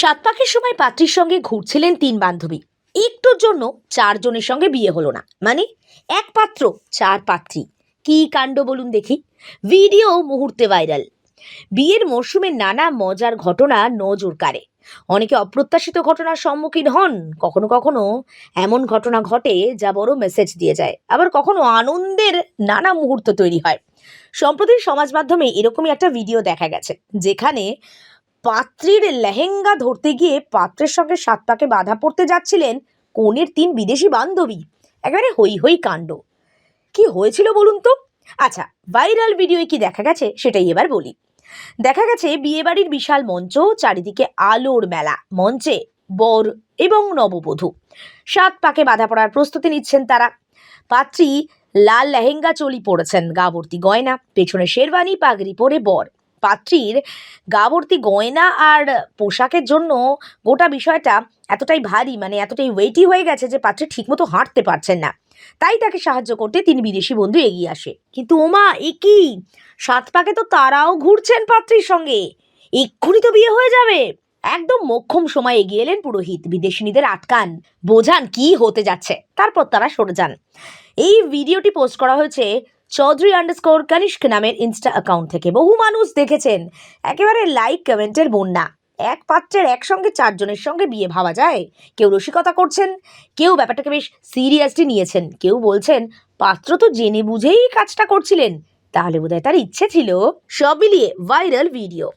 সাত পাকের সময় পাত্রীর সঙ্গে ঘুরছিলেন তিন বান্ধবী। একটুর জন্য চারজনের সঙ্গে বিয়ে হলো না। মানে এক পাত্র চার পাত্রী। কি কাণ্ড বলুন দেখি? ভিডিও মুহূর্তে ভাইরাল। বিয়ের মরশুমে নানা মজার ঘটনা নজর কাড়ে। অনেকে অপ্রত্যাশিত ঘটনার সম্মুখীন হন। কখনো কখনো এমন ঘটনা ঘটে যা বড় মেসেজ দিয়ে যায়। আবার কখনো আনন্দের নানা মুহূর্ত তৈরি হয়। সম্প্রতি সমাজ মাধ্যমে এরকমই একটা ভিডিও দেখা গেছে, যেখানে পাত্রীর লেহেঙ্গা ধরতে গিয়ে পাত্রের সঙ্গে সাত পাকে বাধা পড়তে যাচ্ছিলেন কনের তিন বিদেশি বান্ধবী। একেবারে হই হই কাণ্ড। কি হয়েছিল বলুন তো? আচ্ছা ভাইরাল ভিডিওয়ে কি দেখা গেছে সেটাই এবার বলি। দেখা গেছে বিয়েবাড়ির বিশাল মঞ্চ, চারিদিকে আলোর মেলা, মঞ্চে বর এবং নববধূ। সাত পাকে বাধা পড়ার প্রস্তুতি নিচ্ছেন তারা। পাত্রী লাল লেহেঙ্গা চলি পড়েছেন গাবর্তি গয়না, পেছনে শেরওয়ানি, পাগড়ি পরে বর। পাত্রীর গাবর্তি গয়না আর পোশাকের জন্য গোটা বিষয়টা এতটাই ভারী মানে এতটাই ওয়েটি হয়ে গেছে যে পাত্রী ঠিকমতো হাঁটতে পারছেন না। তাই তাকে সাহায্য করতে তিনি বিদেশি বন্ধু এগিয়ে আসে। কিন্তু ওমা, এ কি? সাত পাকে তো তারাও ঘুরছেন পাত্রীর সঙ্গে। এক্ষুনি তো বিয়ে হয়ে যাবে। একদম মোক্ষম সময় এগিয়ে এলেন পুরোহিত। বিদেশিনীদের আটকান, বোঝান কি হতে যাচ্ছে। তারপর তারা সরে যান। এই ভিডিওটি পোস্ট করা হয়েছে চৌধুরী আন্ডারস্কোর কনিষ্ক নামের ইনস্টা অ্যাকাউন্ট থেকে বহু মানুষ দেখেছেন। একেবারে লাইক কমেন্টের বন্যা। এক পাত্রের একসঙ্গে চারজনের সঙ্গে বিয়ে ভাবা যায়। কেউ রসিকতা করছেন, কেউ ব্যাপারটাকে বেশ সিরিয়াসলি নিয়েছেন। কেউ বলছেন, পাত্র তো জেনে বুঝেই কাজটা করছিলেন। তাহলে বোধহয় তার ইচ্ছে ছিল সব মিলিয়ে ভাইরাল ভিডিও